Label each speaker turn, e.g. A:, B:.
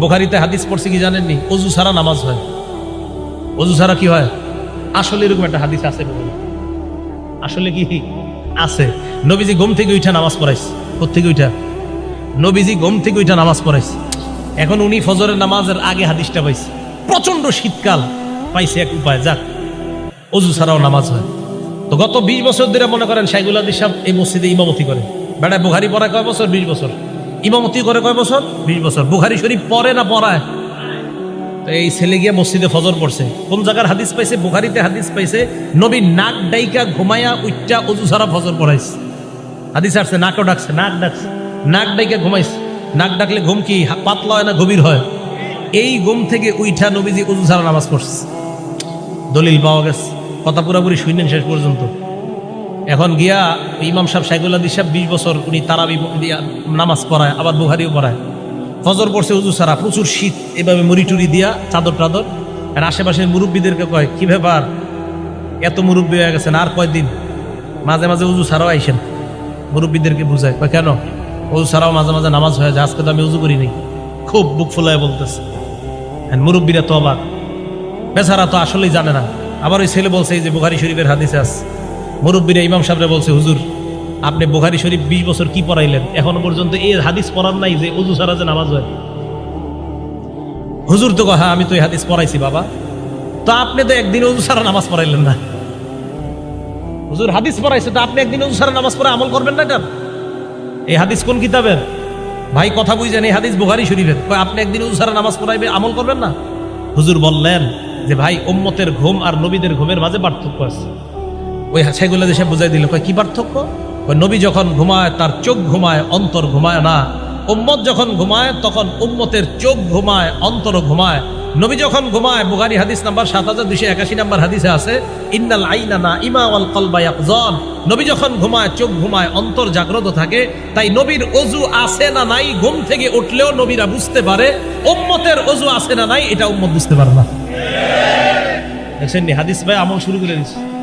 A: বোখারিতে হাদিস পড়ছে কি জানেননি? অজু ছাড়া নামাজ হয়। অজু ছাড়া কি হয়? আসলে এরকম একটা হাদিস আছে আসলে কি? আছে। নবীজি ঘুম থেকে উঠা নামাজ পড়াইছে। থেকে উঠা? নবীজি ঘুম থেকে উঠা নামাজ পড়াইছে। এখন উনি ফজরের নামাজের আগে হাদিসটা পাইছে। প্রচণ্ড শীতকাল। পাইছে এক উপায়, যাক। অজু ছাড়াও নামাজ হয়। তো গত বিশ বছর ধরে মনে করেন শাইগুল আদি সাহেব এই মসজিদে ইমামতি করে। বেড়া বুখারি পড়া কয় বছর? বিশ বছর। ইমামতি করে কয় বছর? বিশ বছর। বুখারি শরীফ পড়ে না পড়ায়? তো এই ছেলে গিয়ে মসজিদে ফজর পড়ছে। কোন জায়গার হাদিস পাইছে? বুখারিতে হাদিস পাইছে নবী নাক ডাইকা ঘুমায়া উচ্চা অজু ছাড়া ফজর পড়াইছে। হাদিস আসছে নাকও ডাকছে নাক ডাকছে নাক ডাইকা ঘুমাইছে। নাক ডাকলে ঘুম কি পাতলা হয় না গভীর হয়? এই ঘুম থেকে উইঠা নবীজি অজু ছাড়া নামাজ পড়ছে। দলিল পাওয়া গেছে। কথা পুরাপুরি শুনলেন শেষ পর্যন্ত। এখন গিয়া ইমাম সাহেব সাইকুল্লাদি সাহেব বিশ বছর উনি তারাবি নামাজ পড়ায়, আবার বুহারিও পড়ায়। ফজর পড়ছে উজু সারা প্রচুর শীত, এভাবে মুড়ি দিয়া চাদর টাদর। আর আশেপাশের মুরব্বীদেরকে কয়, কি ব্যাপার? এত মুরব্বী হয়ে গেছেন, আর কয়দিন? মাঝে মাঝে উজু ছাড়াও আইসেন। মুরব্বীদেরকে বুঝায়, কয়, কেন? উজু ছাড়াও মাঝে মাঝে নামাজ হয়ে যায়, আজকে তো আমি উজু করিনি। খুব বুক ফুলায় বলতেছে। হ্যাঁ মুরব্বীরা তো অবাক। বেচারা তো আসলেই জানে না। আবার ওই ছেলে বলছে, এই যে বুখারি শরীফের হাদিসে আছে। মুরব্বীরা ইমাম সাহেবরা বলছে, হুজুর, আপনি বুখারি শরীফ বিশ বছর কি পড়াইলেন? এখনও পর্যন্ত এই হাদিস পড়ার নাই যে উজু ছাড়া যে নামাজ হয়। হুজুর তো হ্যাঁ আমি তো এই হাদিস পড়াইছি বাবা। তো আপনি তো একদিন উজু ছাড়া নামাজ পড়াইলেন না। হুজুর, হাদিস পড়াইছে, তো আপনি একদিন উজু ছাড়া নামাজ পড়ে আমল করবেন না এটা এই হাদিস কোন কিতাবের? ভাই, কথা বুঝছেন এই হাদিস বুখারি শরীফের। আপনি একদিন উজু ছাড়া নামাজ পড়াইবে, আমল করবেন না? হুজুর বললেন যে, ভাই, উম্মতের ঘুম আর নবীদের ঘুমের মাঝে পার্থক্য আছে। ওই সেগুলো দেশে বুঝাই দিল কি পার্থক্য? কয়, নবী যখন ঘুমায়, তার চোখ ঘুমায়, অন্তর ঘুমায় না। উম্মত যখন ঘুমায়, তখন উম্মতের চোখ ঘুমায়, অন্তর ঘুমায়। নবী যখন ঘুমায়, বুখারি হাদিস নাম্বার সাত হাজার দুশো একাশি নাম্বার হাদিসে আছে, ইন্নাল আইনা না ইমা ওয়াল কলবা ইয়াকজন। নবী যখন ঘুমায়, চোখ ঘুমায়, অন্তর জাগ্রত থাকে, তাই নবীর অজু আছে না নাই, ঘুম থেকে উঠলেও নবীরা বুঝতে পারে, উম্মতের অজু আছে না নাই, এটা উম্মত বুঝতে পারে না। দেখছেন হাদিস ভাই আমল শুরু করে দিচ্ছে